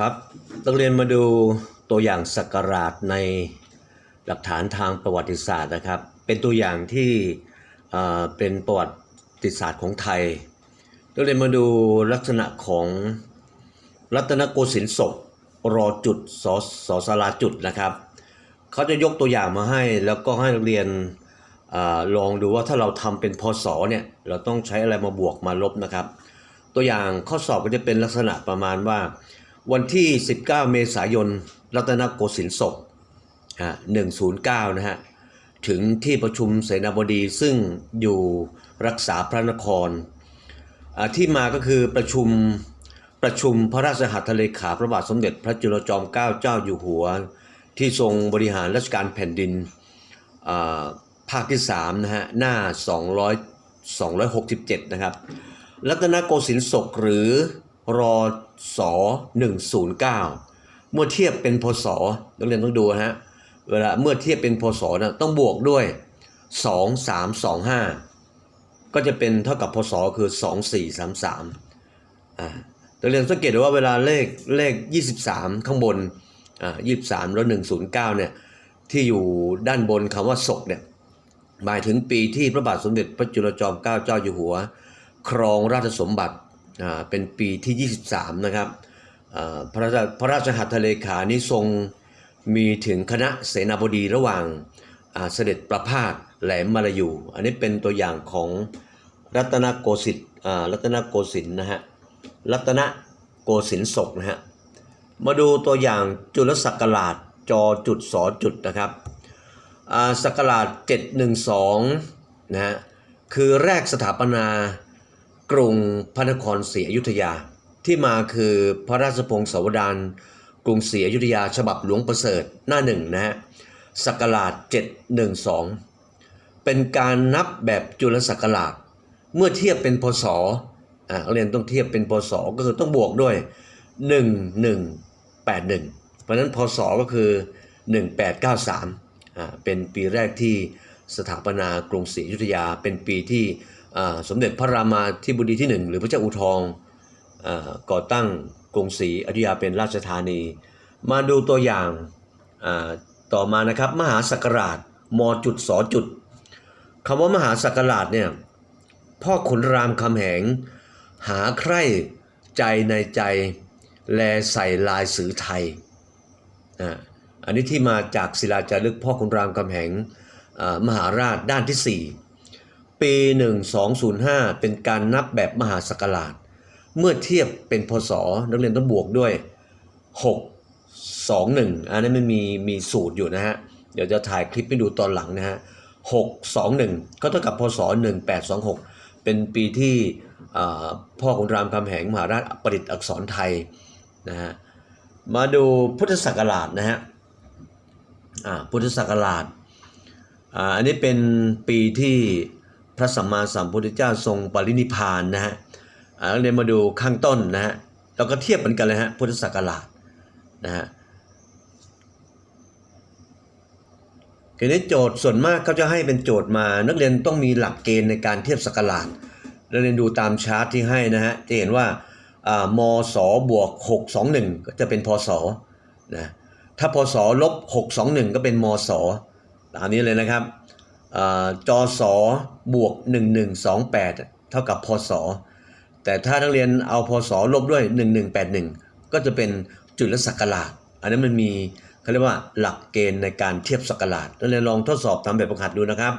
ครับต้องเรียนมาดูตัวอย่างสักการะในหลักฐานทางประวัติศาสตร์นะครับ เป็นตัวอย่างที่เป็นประวัติศาสตร์ของไทยต้องเรียนมาดูลักษณะของรัตนโกสินทร์ศพรอจุดสสสาราจุดนะครับเขาจะยกตัวอย่างมาให้แล้วก็ให้นักเรียนอลองดูว่าถ้าเราทำเป็นพศเนี่ยเราต้องใช้อะไรมาบวกมาลบนะครับ ตัวอย่างข้อสอบก็จะเป็นลักษณะประมาณว่า วันที่ 19 เมษายน รัตนโกสินทร์ศพฮะ109 นะฮะ ถึงที่ประชุมเสนาบดีซึ่งอยู่รักษาพระนคร ที่มาก็คือประชุมประชุมพระราชหัตถเลขาพระบาทสมเด็จพระจุลจอมเกล้าเจ้าอยู่หัว ที่ทรงบริหารราชการแผ่นดินภาคที่3นะฮะ หน้า 200 267 นะครับ รัตนโกสินทร์ศกหรือ รอสอ109 เมื่อเทียบเป็นพศนักเรียนต้องดูนะฮะเวลาเมื่อเทียบเป็นพศนะต้องบวกด้วย 2 3 2 5 ก็จะเป็นเท่ากับพศคือ 2 4 3 3อ่านักเรียนสังเกตดูว่าเวลาเลขเลข 23 ข้างบนอ่า23 แล้ว 109 เนี่ยที่อยู่ด้านบนคำว่าศกเนี่ยหมายถึงปีที่พระบาทสมเด็จพระจุลจอมเกล้าเจ้าอยู่หัว ครองราชสมบัติ เป็นปีที่ 23 นะครับอ่าพระราชพระราชหัตถเลขานี้ทรงมีถึงคณะเสนาบดีระหว่างอ่าเสด็จประพาสแหลมมาลายู อันนี้เป็นตัวอย่างของรัตนโกสินทร์อ่ารัตนโกสินทร์นะฮะ รัตนโกสินทร์ศกนะฮะ มาดูตัวอย่างจุลศักราชจอจุดสอจุดนะครับอ่าศักราช712นะฮะ คือแรกสถาปนา กรุงพระนครศรีอยุธยา ที่มาคือพระราชพงศาวดารกรุงศรีอยุธยาฉบับหลวงประเสริฐหน้าหนึ่งนะฮะศักราช 712 เป็นการนับแบบจุลศักราช เมื่อเทียบเป็นพศอ่าเรียนต้องเทียบเป็นพศก็คือต้องบวกด้วย 1181 เพราะนั้นพศก็คือ 1893อ่าเป็นปีแรกที่สถาปนากรุงศรีอยุธยาเป็นปีที่ สมเด็จพระรามาธิบดีที่หนึ่งหรือพระเจ้าอู่ทองอก่อตั้งกรุงศรีอยุธยาเป็นราชธานี มาดูตัวอย่างต่อมานะครับมหาศักราชมจุดสจุดคำว่ามหาศักราชเนี่ยพ่อขุนรามคำแหง หาใคร่ใจในใจแลใส่ลายสือไทยอันนี้ที่มาจากศิลาจารึกพ่อขุนรามคำแหงมหาราชด้านที่ 4 ปี 1205 เป็นการนับแบบมหาศักราช เมื่อเทียบเป็นพศนักเรียนต้องบวกด้วย 6 2 1 อันนี้มันมีมีสูตรอยู่นะฮะ เดี๋ยวจะถ่ายคลิปให้ดูตอนหลังนะฮะ 6 2 1 ก็เท่ากับพศ 1826 เป็นปีที่พ่อขุนรามคำแหงมหาราชประดิษฐ์อักษรไทยนะฮะ มาดูพุทธศักราชนะฮะอ่าพุทธศักราชอ่าอันนี้เป็นปีที่ ระสัมมาสัมพุทธเจ้าทรงปรินิพานนะฮะอ่าเรียนมาดูข้างต้นนะฮะเราก็เทียบเหมือนกันเลยฮะพุทธศักราชนะฮะทีนี้โจทย์ส่วนมากเขาจะให้เป็นโจทย์มา นักเรียนต้องมีหลักเกณฑ์ในการเทียบศักราชนักเรียนดูตามชาร์ตที่ให้นะฮะจะเห็นว่าอ่ามศบวก 621 ก็จะเป็นพศนะถ้าพศลบ 621 ก็เป็นมศตามนี้เลยนะครับ อ่าจศบวก 1128 เท่ากับพศ แต่ถ้านักเรียนเอาพศลบด้วย 1181 ก็จะเป็นจุลศักราช อันนั้นมันมีเขาเรียกว่าหลักเกณฑ์ในการเทียบศักราชนักเรียนลองทดสอบทำแบบประหัดดูนะครับ